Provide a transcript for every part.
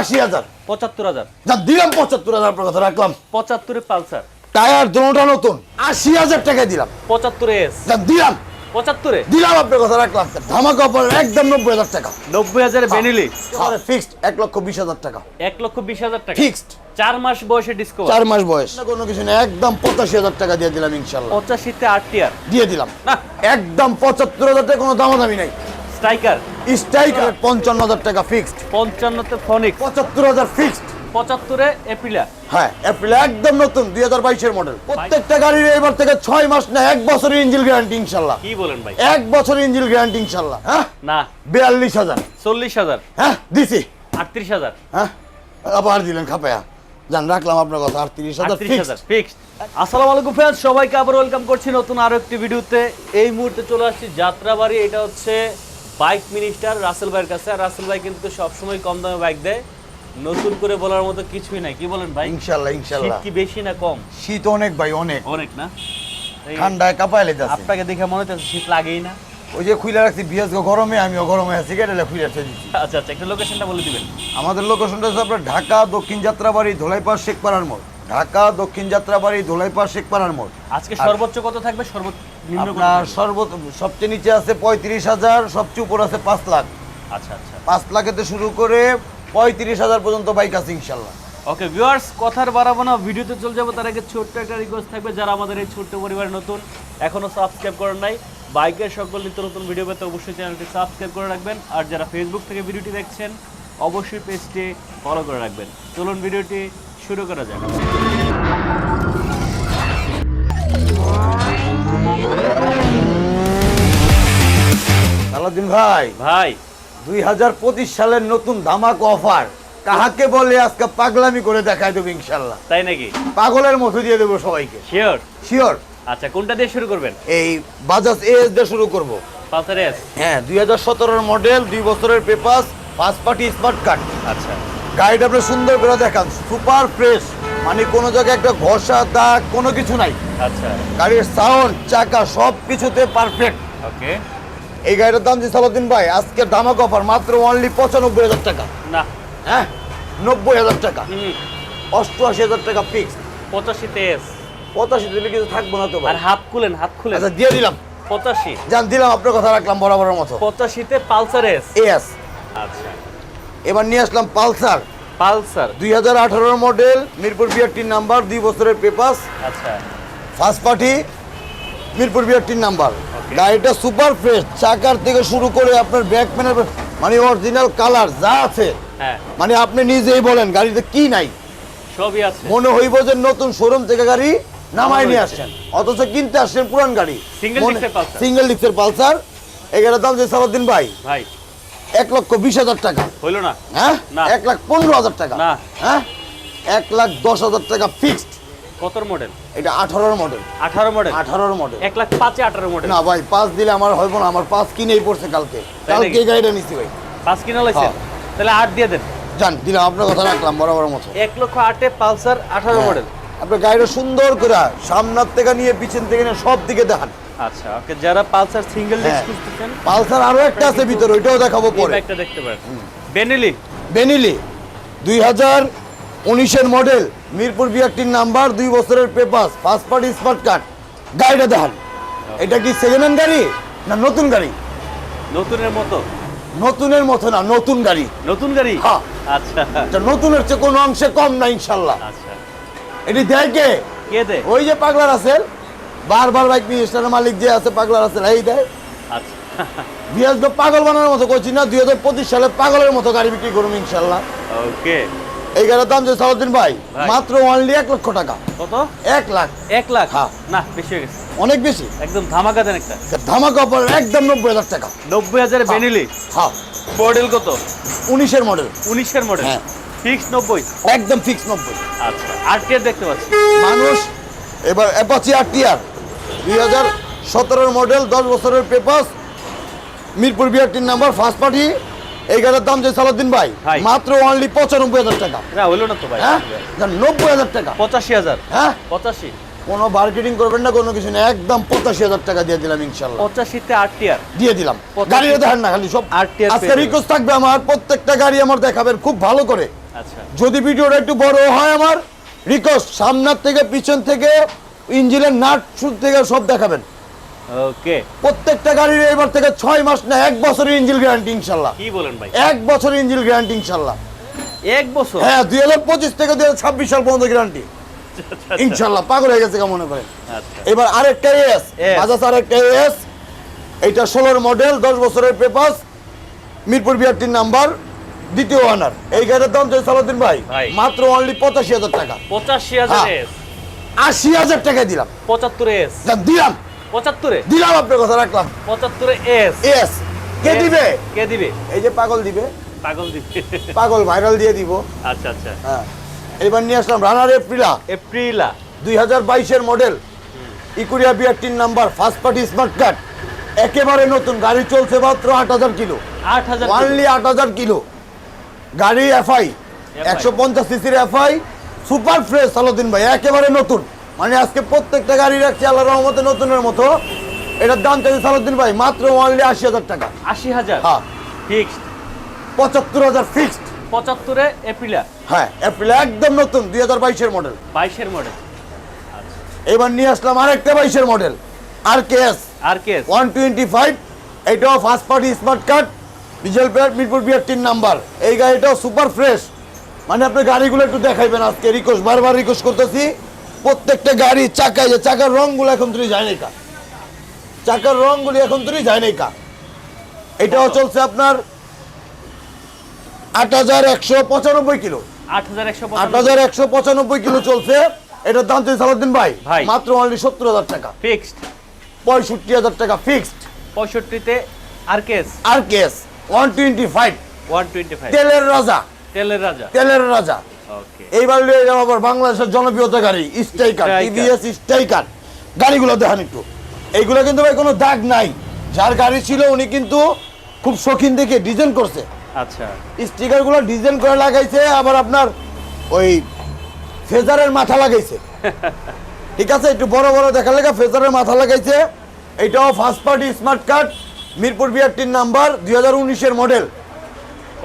আশি হাজার। পঁচাত্তর হাজার। যান দিলাম পঁচাত্তর হাজার আপনার কথা রাখলাম। পঁচাত্তরে পালসার। টায়ার নতুন আশি হাজার টাকা দিলাম। পঁচাত্তরে এস। যান দিলাম। পঁচাত্তরে? দিলাম আপনার কথা রাখলাম। ধামাকা অফার একদম নব্বই হাজার টাকা। নব্বই হাজারে বেনিলি ফিক্সড এক লক্ষ বিশ হাজার টাকা। এক লক্ষ বিশ হাজার টাকা। ফিক্সড চার মাস বয়সে চার মাস বয়স। না কোনো কিছু না একদম পঁচাশি হাজার টাকা দিয়ে দিলাম ইনশাল্লাহ। পঁচাশিতে আট টিয়ার দিয়ে দিলাম। না। একদম পঁচাত্তর হাজার টাকা কোনো দামাদামি নাই। স্ট্রাইকার। স্ট্রাইকার পঞ্চান্ন হাজার টাকা ফিক্সড পঞ্চান্নতে ফনিক্স। পঁচাত্তর হাজার ফিক্সড পঁচাত্তরে এপিলা হ্যাঁ এপ্রিল একদম নতুন দুই হাজার বাইশের মডেল প্রত্যেকটা গাড়ির এবার থেকে ছয় মাস না এক বছরের ইঞ্জিল গ্যারান্টি ইনশাল্লাহ। কি বলেন ভাই? এক বছরের ইঞ্জিল গ্যারান্টি ইনশাল্লাহ হ্যাঁ? না। বিয়াল্লিশ হাজার চল্লিশ হাজার হ্যাঁ দিছি। আটত্রিশ হাজার হ্যাঁ আবার দিলেন খাপায়া। জান রাখলাম আপনার কথা আটত্রিশ হাজার ফিক্সড আসসালামু আলাইকুম ফ্রেন্ডস সবাইকে আবার ওয়েলকাম করছি নতুন আরও একটি ভিডিওতে এই মুহূর্তে চলে আসছি যাত্রাবাড়ি এটা হচ্ছে বাইক মিনিস্টার রাসেল ভাইয়ের কাছে। আর রাসেল ভাই কিন্তু সবসময় কম দামে বাইক দেয়। নতুন করে বলার মতো কিছুই নাই। কি বলেন ভাই? ইনশাল্লাহ শীত ইনশাল্লাহ। কি বেশি না কম? শীত অনেক ভাই অনেক। অনেক না? ঠান্ডায় কাপায় লেগেছে আপনাকে দেখে মনে হচ্ছে শীত লাগেই না। ওই যে খুলে রাখছি বিএস গরমে আমিও গরমে আছি কেটে খুলে রেখে দিচ্ছি। আচ্ছা আচ্ছা একটা লোকেশনটা বলে দিবেন। আমাদের লোকেশনটা হচ্ছে আপনার ঢাকা দক্ষিণ যাত্রাবাড়ি ধোলাইপাড় শেখপাড়ার মোড়। ঢাকা দক্ষিণ যাত্রাবাড়ি ধোলাইপাড় শেখপাড়ার মোড়। আজকে সর্বোচ্চ কত থাকবে? সর্বনিম্ন কত আপনার সর্ব সবচেয়ে নিচে আছে পঁয়ত্রিশ হাজার সবচেয়ে উপর আছে পাঁচ লাখ। আচ্ছা আচ্ছা। পাঁচ লাখেতে শুরু করে পঁয়ত্রিশ হাজার পর্যন্ত বাইক আছে ইনশাল্লাহ। ওকে ভিউয়ার্স কথার বাড়াবো না ভিডিওতে চলে যাব তার আগে ছোট্ট একটা রিকোয়েস্ট থাকবে যারা আমাদের এই ছোট্ট পরিবারে নতুন এখনও সাবস্ক্রাইব করেন নাই বাইকের সকল নিত্য নতুন ভিডিও পেতে অবশ্যই চ্যানেলটি সাবস্ক্রাইব করে রাখবেন আর যারা ফেসবুক থেকে ভিডিওটি দেখছেন অবশ্যই পেজটি ফলো করে রাখবেন। চলুন ভিডিওটি শুরু করা যাক। ভাই ভাই। দুই হাজার পঁচিশ সালের নতুন ধামাক অফার কাহাকে বলে আজকে পাগলামি করে দেখাই দেবো ইনশাল্লাহ? তাই নাকি? পাগলের মতো দিয়ে দেবো সবাইকে। শিওর শিওর আচ্ছা কোনটা দিয়ে শুরু করবেন? এই বাজাজ এস দিয়ে শুরু করব। পালসার এস হ্যাঁ দুই হাজার সতেরোর মডেল দুই বছরের papers first party smart card আচ্ছা। গাড়িটা আপনি সুন্দর করে দেখান সুপার ফ্রেশ মানে কোনো জায়গায় একটা ঘষা দাগ কোনো কিছু নাই। আচ্ছা। গাড়ির সাউন্ড চাকা সব কিছুতে পারফেক্ট ওকে। এই গাড়িটার দাম যে সালাদিন ভাই আজকে ধামাক অফার মাত্র অনলি পঁচানব্বই হাজার টাকা। না। হ্যাঁ? নব্বই হাজার টাকা। অষ্টআশি হাজার টাকা ফিক্স পঁচাশিতে এস। পঁচাশি দিলে কিছু থাকব না তো ভাই। আর হাত খুলেন হাত খুলেন। আচ্ছা দিয়ে দিলাম। পঁচাশি। জান দিলাম আপনার কথা রাখলাম বরাবরের মতো। পঁচাশিতে পালসার এস। এস। আচ্ছা। এবার নিয়ে আসলাম পালসার। পালসার। দুই হাজার আঠারোর মডেল মিরপুর বিআরটির নাম্বার দুই বছরের পেপাস আচ্ছা। ফার্স্ট পার্টি মিরপুর বিআরটির নাম্বার. গাড়িটা সুপার ফ্রেশ চাকার থেকে শুরু করে আপনার ব্যাক প্যানের মানে অরিজিনাল কালার যা আছে হ্যাঁ। মানে আপনি নিজেই বলেন গাড়িতে কি নাই। সবই আছে। মনে হইব যে নতুন শোরুম থেকে গাড়ি নামাই নিয়ে আসছেন। অথচ কিনতে আসছেন পুরান গাড়ি। সিঙ্গেল ডিক্সের পালসার। এগারো দাম যে সালাদিন ভাই ভাই। এক লক্ষ বিশ হাজার টাকা। হইল না? হ্যাঁ? না। এক লাখ পনেরো হাজার টাকা। না। হ্যাঁ? এক লাখ দশ হাজার টাকা ফিক্সড কতর মডেল এটা আঠারোর মডেল আঠারো মডেল আঠারোর মডেল এক লাখ পাঁচে আঠারো মডেল না ভাই পাঁচ দিলে আমার হইব না আমার পাঁচ কিনেই পড়ছে কালকে। কালকে এই গাড়িটা নিচ্ছি ভাই। পাঁচ কিনা লাইছেন? হ্যাঁ। তাহলে আট দিয়ে দেন। জান দিলাম আপনার কথা রাখলাম বরাবর মতো। এক লক্ষ আটে পালসার আঠারো হ্যাঁ। মডেল আপনার গাড়িটা সুন্দর করে সামনের থেকে নিয়ে পিছন থেকে নিয়ে সব দিকে দেখান। আচ্ছা ওকে যারা পালসার সিঙ্গেল ডিস্ক হ্যাঁ। খুঁজতেছেন পালসার আরও একটা আছে ভিতরে ওইটাও দেখাবো পরে। বাইকটা দেখতে পারেন। বেনেলি বেনিলি দুই হাজার উনিশের মডেল মিরপুর বিআরটির নাম্বার দুই বছরের papers first party smart card গাড়িটা দেখান। এটা কি সেকেন্ড হ্যান্ড গাড়ি না নতুন গাড়ি? নতুনের মতো। নতুনের মতো না নতুন গাড়ি। নতুন গাড়ি? হ্যাঁ। আচ্ছা। নতুনের চেয়ে কোনো অংশে কম না ইনশাল্লাহ। আচ্ছা। এটি দেয় কে? কে দে ওই যে পাগলার আছে বারবার বাইক মিনিস্টারের মালিক যে আছে পাগলার আছে এই দেয়। আচ্ছা। হাজার পাগল বানানোর মতো করছি না দুই হাজার পঁচিশ সালে পাগলের মতো গাড়ি বিক্রি করুন ইনশাল্লাহ। ওকে। এই গাড়ির দাম যে সালাউদ্দিন ভাই। মাত্র অনলি এক লক্ষ টাকা। কত? এক লাখ। এক লাখ? হ্যাঁ। না বেশি হয়ে গেছে। অনেক বেশি। একদম ধামাকা দেন একটা। ধামাকা অফার একদম নব্বই হাজার টাকা। নব্বই হাজারে বেনিলি হ্যাঁ। মডেল কত? উনিশের মডেল উনিশের মডেল হ্যাঁ। ফিক্স নব্বই? একদম ফিক্স নব্বই। আচ্ছা আর টিয়ার দেখতে পাচ্ছি? মানুষ এবার অ্যাপাচি আর টিআর দুই হাজার সতেরোর মডেল দশ বছরের পেপাস মিরপুর বিআরটির নাম্বার ফার্স্ট পার্টি এই গাড়ির দাম যে সালাউদ্দিন ভাই। মাত্র অনলি পঁচানব্বই হাজার টাকা। না হইল না তো ভাই। হ্যাঁ? নব্বই হাজার টাকা। পঁচাশি হাজার। হ্যাঁ? পঁচাশি। কোনো মার্কেটিং করবেন না কোনো কিছু না একদম পঁচাশি হাজার টাকা দিয়ে দিলাম ইনশাল্লাহ পঁচাশিতে আট টিয়ার দিয়ে দিলাম। গাড়িও দেখেন না খালি সব আর টিয়ার আজকে রিকোয়েস্ট থাকবে আমার প্রত্যেকটা গাড়ি আমার দেখাবেন খুব ভালো করে। আচ্ছা। যদি ভিডিওটা একটু বড় হয় আমার রিকোয়েস্ট সামনের থেকে পিছন থেকে ইঞ্জিনের নাট শুট থেকে সব দেখাবেন। ওকে। প্রত্যেকটা গাড়ির এবার থেকে ছয় মাস না এক বছরের ইঞ্জিন গ্যারান্টি ইনশাল্লাহ কি বলেন ভাই? এক বছরের ইঞ্জিন গ্যারান্টি ইনশাল্লাহ এক বছর? হ্যাঁ দুই হাজার পঁচিশ থেকে দুই হাজার ছাব্বিশ সাল পর্যন্ত গ্যারান্টি ইনশাল্লাহ পাগল হয়ে গেছে মনে করেন? আচ্ছা। এবার আরেকটা এস. বাজাজ আরেকটা এস এইটা ষোলোর মডেল দশ বছরের পেপাস মিরপুর বিআরটির নাম্বার দ্বিতীয় ওয়ানার এই গাড়ির দাম চাই সালাউদ্দিন ভাই। মাত্র অনলি পঁচাশি হাজার টাকা। পঁচাশি হাজার হ্যাঁ। আশি হাজার টাকা দিলাম। পঁচাত্তরে এস। দিলাম। পঁচাত্তরে দিলাম আপনার কথা রাখলাম। পঁচাত্তরে এস। এস। কে দিবে? কে দিবে? এই যে পাগল দিবে। পাগল দিবে। পাগল ভাইরাল দিয়ে দিব। আচ্ছা আচ্ছা। হ্যাঁ। এবার নিয়ে আসলাম রানার এপ্রিলা এপ্রিলা দুই হাজার বাইশের মডেল ইকুরিয়া বিআরটির number first party smart card একেবারে নতুন গাড়ি চলছে মাত্র আট হাজার কিলো। আট হাজার ওয়ানলি আট হাজার কিলো। গাড়ি এফআই একশো পঞ্চাশ সিসির এফআই সুপার ফ্রেশ সালুদ্দিন ভাই একেবারে নতুন। মানে আজকে প্রত্যেকটা গাড়ি রাখছি আল্লাহ রহমতে নতুনের মতো। এটার দাম চাইছে সালুদ্দিন ভাই মাত্র ওয়ানলি আশি হাজার টাকা। আশি হাজার? হ্যাঁ। ফিক্সড পঁচাত্তর হাজার ফিক্সড পঁচাত্তরে এপ্রিলা হ্যাঁ এপ্রিল একদম নতুন দুই হাজার বাইশের মডেল বাইশের মডেল এবার নিয়ে আসলাম আরেকটা বাইশের model R K S R K S one twenty five এটাও first party smart card diesel Mirpur বিআরটির number এই গাড়িটাও সুপার ফ্রেশ মানে আপনি গাড়িগুলো একটু দেখাইবেন আজকে রিকোয়েস্ট বারবার রিকোয়েস্ট করতেছি। প্রত্যেকটা গাড়ি চাকায় যে চাকার রংগুলো এখন তুই যায় নাই কা? চাকার রংগুলি এখন তুই যায় নাই কা? এটাও চলছে আপনার আট হাজার একশো পঁচানব্বই কিলো। আট হাজার একশো পঁচানব্বই। কিলো চলছে। এটার দাম তুই সালাউদ্দিন ভাই ভাই। মাত্র অনলি সত্তর হাজার টাকা। ফিক্সড পঁয়ষট্টি হাজার টাকা ফিক্সড পঁয়ষট্টিতে R K S R K S one twenty five one twenty five তেলের রাজা। তেলের রাজা? তেলের রাজা। এইবার লিয়ে যাব আবার বাংলাদেশের জনপ্রিয়তা গাড়ি স্ট্রাইকার টিভিএস স্ট্রাইকার। গাড়িগুলো দেখেন একটু। এইগুলো কিন্তু ভাই কোনো দাগ নাই। যার গাড়ি ছিল উনি কিন্তু খুব শৌখিন দেখে ডিজাইন করছে। আচ্ছা। স্টিকারগুলো ডিজাইন করে লাগাইছে আবার আপনার ওই ফেজারের মাথা লাগাইছে। ঠিক আছে? একটু বড় বড় দেখা লেগে ফেজারের মাথা লাগাইছে। এটাও first party smart card Mirpur বিআরটির number দুই হাজার উনিশের মডেল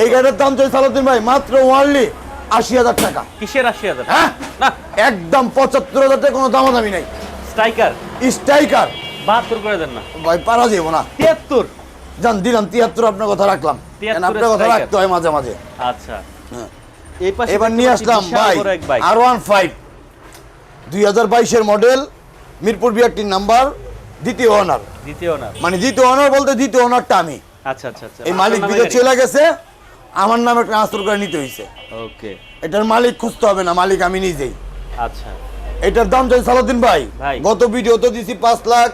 এই গাড়ির দাম চলছে সালাউদ্দিন ভাই মাত্র ওয়ানলি আশি হাজার টাকা। কিসের আশি হাজার? হ্যাঁ? না। একদম পঁচাত্তর হাজার টাকা কোনো দামাদামি নাই। স্ট্রাইকার? স্ট্রাইকার। বাহাত্তর করে দেন না। ভাই পারা যাব না। তিয়াত্তর? জান দিলাম তিয়াত্তর আপনার কথা রাখলাম। আপনার কথা রাখতে হয় মাঝে মাঝে। আচ্ছা। হ্যাঁ। এবার নিয়ে আসলাম ভাই আর ওয়ান ফাইভ দুই হাজার বাইশের মডেল মিরপুর বিআরটির নাম্বার দ্বিতীয় অনার দ্বিতীয় না মানে দ্বিতীয় অনার বলতে দ্বিতীয় অনারটা আমি। আচ্ছা আচ্ছা আচ্ছা। এই মালিক বিদেশ চলে গেছে। আমার নামে ট্রান্সফার করে নিতে হয়েছে ওকে। এটার মালিক খুঁজতে হবে না মালিক আমি নিজেই। আচ্ছা। এটার দাম চাই সালাউদ্দিন ভাই। গত ভিডিওতে দিছি পাঁচ লাখ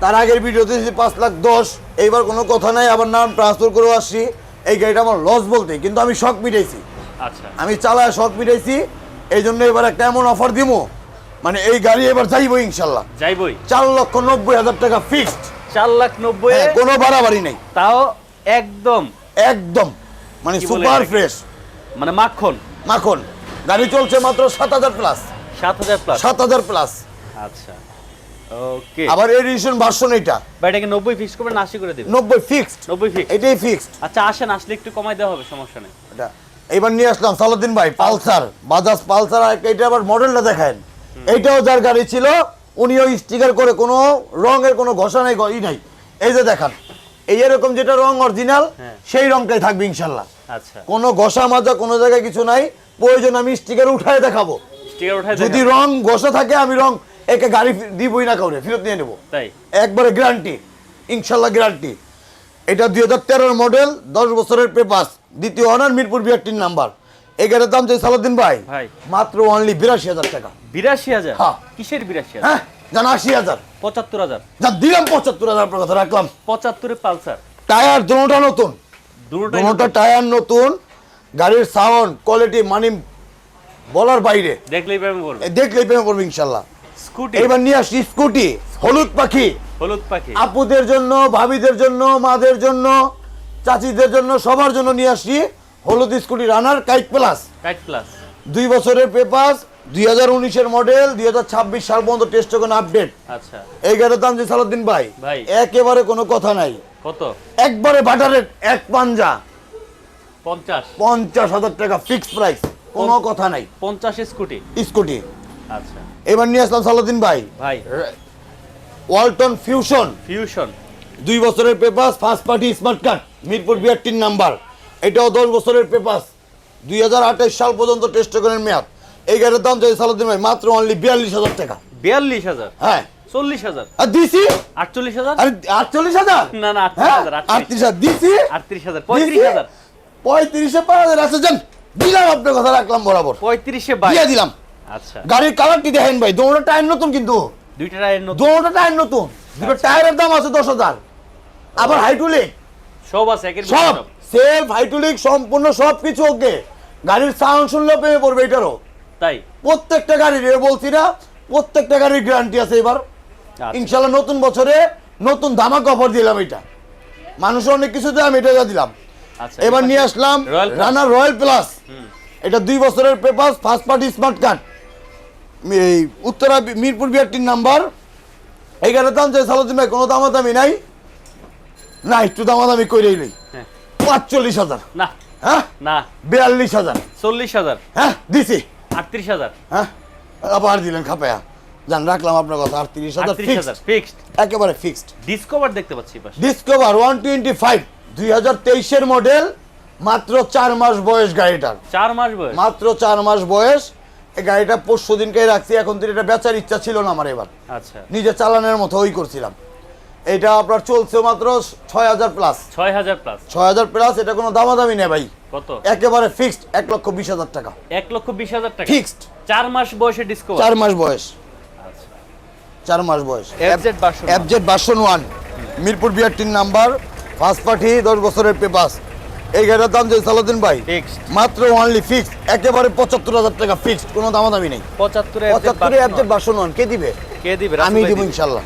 তার আগের ভিডিওতে দিছি পাঁচ লাখ দশ। এইবার কোনো কথা নাই আবার নাম ট্রান্সফার করে আসছি। এই গাড়িটা আমার লস বলতে কিন্তু আমি শখ মিটাইছি। আচ্ছা। আমি চালায় শখ মিটাইছি এই জন্য এবার একটা এমন অফার দিব মানে এই গাড়ি এবার যাইবো ইনশাল্লাহ। যাইবই। চার লক্ষ নব্বই হাজার টাকা ফিক্সড চার লাখ নব্বই কোনো বাড়াবাড়ি নেই। তাও একদম। একদম। মানে সুপার ফ্রেশ। মানে মাখন। মাখন। গাড়ি চলছে মাত্র সাত হাজার প্লাস সাত হাজার প্লাস সাত হাজার প্লাস আচ্ছা। ওকে আবার এডিশন ভার্সন এটা বা এটাকে নব্বই ফিক্স করবেন না আশি করে দেবেন? নব্বই ফিক্সড নব্বই ফিক্স এটাই ফিক্সড আচ্ছা আসেন আসলে একটু কমাই দেওয়া হবে সমস্যা নেই। এটা। এবার নিয়ে আসলাম সালাউদ্দিন ভাই পালসার বাজাজ পালসার আর এটা আবার মডেলটা দেখেন। এইটাও যার গাড়ি ছিল উনিও স্টিকার করে কোনো রঙের কোনো ঘষা নাই ই নাই। এই যে দেখান এই এরকম যেটা রং অরিজিনাল হ্যাঁ। সেই রংটাই থাকবে ইনশাল্লাহ। আচ্ছা। কোনো ঘষা মাজা কোনো জায়গায় কিছু নাই। প্রয়োজন আমি স্টিকার উঠায় দেখাবো। যদি রং ঘষা থাকে আমি রং একে গাড়ি দিবই না কাউরে ফেরত নিয়ে নেব। তাই? একবারে গ্যারান্টি ইনশাল্লাহ গ্যারান্টি এটা দুই হাজার তেরোর মডেল দশ বছরের পেপাস দ্বিতীয় অনার মিরপুর বিআরটির নাম্বার এই গাড়ির দাম চাই সালাউদ্দিন ভাই। ভাই। মাত্র অনলি বিরাশি হাজার টাকা। বিরাশি হাজার? হ্যাঁ। কিসের বিরাশি হাজার? হ্যাঁ। জান আশি হাজার। পঁচাত্তর হাজার। জান দিলাম পঁচাত্তর হাজার আপনার কথা রাখলাম। পঁচাত্তরে পালসার। টায়ার দুটা নতুন। দুটা টায়ার নতুন গাড়ির সাউন্ড কোয়ালিটি মানে বলার বাইরে। দেখলেই প্রেমে বলবে দেখলেই প্রেমে পড়বে ইনশাল্লাহ। স্কুটি। এবার নিয়ে আসছি স্কুটি হলুদ পাখি। হলুদ পাখি। আপুদের জন্য ভাবিদের জন্য মাদের জন্য চাচিদের জন্য সবার জন্য নিয়ে আসছি হলুদ Scooty Runner Kite Plus. Kite Plus. দুই বছরের পেপাস দুই হাজার উনিশের মডেল দুই হাজার ছাব্বিশ সাল পর্যন্ত টেস্ট টোকেন আপডেট আচ্ছা। এই গাড়ির দাম যে সালাউদ্দিন ভাই ভাই। একেবারে কোনো কথা নাই। কত? একবারে বাটারের এক পাঞ্জা। পঞ্চাশ। পঞ্চাশ হাজার টাকা ফিক্সড প্রাইস কোনো কথা নাই। পঞ্চাশ স্কুটি? স্কুটি। আচ্ছা। এবার নিয়ে আসলাম সালাউদ্দিন ভাই। ভাই। ওয়ালটন ফিউশন। ফিউশন। দুই বছরের papers first party smart card Mirpur বিআরটির number. এটাও দশ বছরের পেপাস দুই হাজার আঠাশ সাল পর্যন্ত টেস্ট টোকেনের মেয়াদ। এই গাড়ির দাম চাই সালাউদ্দিন ভাই মাত্র অনলি বিয়াল্লিশ হাজার টাকা। বিয়াল্লিশ হাজার? হ্যাঁ। চল্লিশ হাজার। আর দিছি? আটচল্লিশ হাজার? আটচল্লিশ হাজার? না না আটত্রিশ হ্যাঁ হাজার। আটত্রিশ হাজার। দিছি? আটত্রিশ হাজার পঁয়ত্রিশ হাজার। পঁয়ত্রিশে পাঁচ হাজার। আছে যান দিলাম আপনার কথা রাখলাম বরাবর। পঁয়ত্রিশে দিয়ে দিলাম। আচ্ছা। গাড়ির কালারটি দেখেন ভাই টায়ার নতুন কিন্তু। দুইটা টায়ার নতুন। দোনোটা টায়ার নতুন। দুটো টায়ারের দাম আছে দশ হাজার। আবার হাইড্রোলিক সব আছে একের সব। সব। সেলফ হাইড্রোলিক সম্পূর্ণ সব কিছু ওকে। গাড়ির সাউন্ড শুনলে পেয়ে পড়বে এটারও। তাই? প্রত্যেকটা গাড়ির বলছি না প্রত্যেকটা গাড়ির গ্যারান্টি আছে এবার। আচ্ছা। ইনশাল্লাহ নতুন বছরে নতুন ধামাক অফার দিলাম এটা। মানুষ অনেক কিছু দিলাম এটা যা দিলাম। আচ্ছা এবার নিয়ে আসলাম রানার রয়্যাল প্লাস এটা দুই বছরের paper first party smart card এই উত্তরা বি- মিরপুর বিআরটির নাম্বার এই গাড়ির দাম চাই সালাদিন ভাই কোনো দামাদামি নাই। না একটু দামাদামি করে লই হ্যাঁ। পাঁচচল্লিশ হাজার। না। হ্যাঁ? না। বিয়াল্লিশ হাজার। চল্লিশ হাজার। হ্যাঁ দিছি। আটত্রিশ হাজার। হ্যাঁ? আবার দিলেন খাপায়া। জান রাখলাম আপনার কথা আটত্রিশ হাজার ফিক্সড একেবারে ফিক্সড ডিসকভার দেখতে পাচ্ছি পাশে। ডিসকভার ওয়ান টোয়েন্টি ফাইভ দুই হাজার তেইশের মডেল মাত্র চার মাস বয়স গাড়িটার। চার মাস বয়স। মাত্র চার মাস বয়স। এই গাড়িটা পরশু দিনকে রাখছি এখন তো এটা বেচার ইচ্ছা ছিল না আমার এবার। আচ্ছা। নিজে চালানোর মতো ওই করছিলাম। এটা আপনার চলছে মাত্র ছয় হাজার প্লাস ছয় হাজার প্লাস ছয় হাজার প্লাস এটা কোনো দামাদামি নেই ভাই। কত? একেবারে ফিক্সড এক লক্ষ বিশ হাজার টাকা। এক লক্ষ বিশ হাজার টাকা? ফিক্সড চার মাস বয়সে চার মাস বয়স। আচ্ছা। চার মাস বয়স। এফজেড ওয়ান মিরপুর বিআরটির নাম্বার ফার্স্ট পার্টি দশ বছরের পেপাস এই দাম যে সালাদিন ভাই ফিক্সড মাত্র অনলি ফিক্সড একেবারে পঁচাত্তর হাজার টাকা ফিক্সড কোনো দামাদামি নেই। পঁচাত্তরে পঁচাত্তরে এফজেড ভার্সন ওয়ান কে দিবে? কে দিবে? আমি দিব ইনশাল্লাহ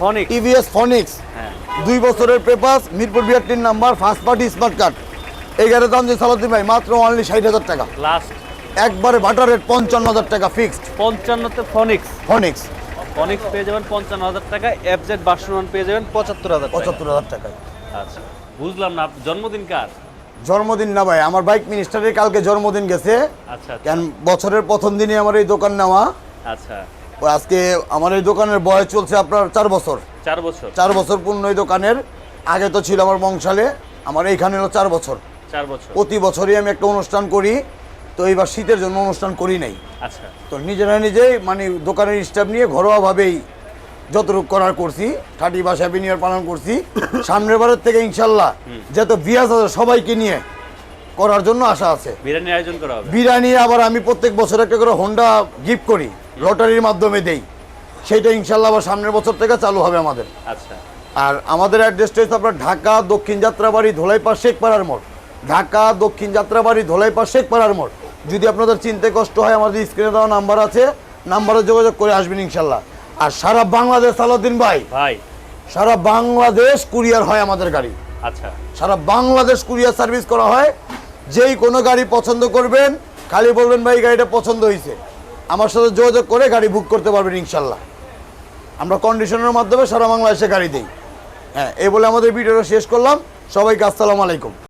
ফনিক টিভিএস ফনিক্স হ্যাঁ। দুই বছরের papers Mirpur বিআরটির number first party smart card এই গাড়ির দাম যে সালাদিন ভাই মাত্র অনলি ষাট হাজার টাকা। লাস্ট একবারে বাটার রেট পঞ্চান্ন হাজার টাকা ফিক্সড পঞ্চান্নতে ফনিক্স ফনিক্স ফনিক্স পেয়ে যাবেন পঞ্চান্ন হাজার টাকা এফজেড বাসন পেয়ে যাবেন পঁচাত্তর হাজার পঁচাত্তর হাজার টাকায়। আচ্ছা বুঝলাম না জন্মদিন কার? জন্মদিন না ভাই আমার বাইক মিনিস্টারের কালকে জন্মদিন গেছে। আচ্ছা আচ্ছা, কেন বছরের প্রথম দিনে আমার এই দোকান নেওয়া। আচ্ছা। আজকে আমার এই দোকানের বয়স চলছে আপনার চার বছর। চার বছর। চার বছর পূর্ণ এই দোকানের। আগে তো ছিল আমার বংশালে আমার এইখানে হলো চার বছর। চার বছর। প্রতি বছরই আমি একটা অনুষ্ঠান করি তো এইবার শীতের জন্য অনুষ্ঠান করি নাই। আচ্ছা। তো নিজেরা নিজেই মানে দোকানের স্টাফ নিয়ে ঘরোয়াভাবেই যতটুকু করার করছি thirty first happy new year পালন করছি। সামনের বারের থেকে ইনশাল্লাহ যত বিয়াস আছে সবাইকে নিয়ে করার জন্য আশা আছে। বিরিয়ানি আয়োজন করা হবে? বিরিয়ানি আবার আমি প্রত্যেক বছর একটা করে হোন্ডা গিফট করি লটারির মাধ্যমে দেই। সেটা ইনশাল্লাহ আবার সামনের বছর থেকে চালু হবে আমাদের। আচ্ছা। আর আমাদের অ্যাড্রেসটা হচ্ছে আপনার ঢাকা দক্ষিণ যাত্রাবাড়ি ধোলাইপাড় শেখপাড়ার মোড়। ঢাকা দক্ষিণ যাত্রাবাড়ি ধোলাইপাড় শেখপাড়ার মোড়। যদি আপনাদের চিনতে কষ্ট হয় আমাদের স্ক্রিনে দেওয়া নাম্বার আছে। নাম্বারে যোগাযোগ করে আসবেন ইনশাল্লাহ। আর সারা বাংলাদেশ আলাউদ্দিন ভাই। ভাই। সারা বাংলাদেশ কুরিয়ার হয় আমাদের গাড়ি। আচ্ছা। সারা বাংলাদেশ কুরিয়ার সার্ভিস করা হয়। যেই কোনো গাড়ি পছন্দ করবেন, খালি বলবেন, ভাই গাড়িটা পছন্দ হয়েছে আমার সাথে যোগাযোগ করে গাড়ি বুক করতে পারবেন, ইনশাল্লাহ। আমরা কন্ডিশনের মাধ্যমে সারা বাংলাদেশে গাড়ি দিই। হ্যাঁ এই বলে আমাদের ভিডিওটা শেষ করলাম। সবাইকে আসসালামু আলাইকুম।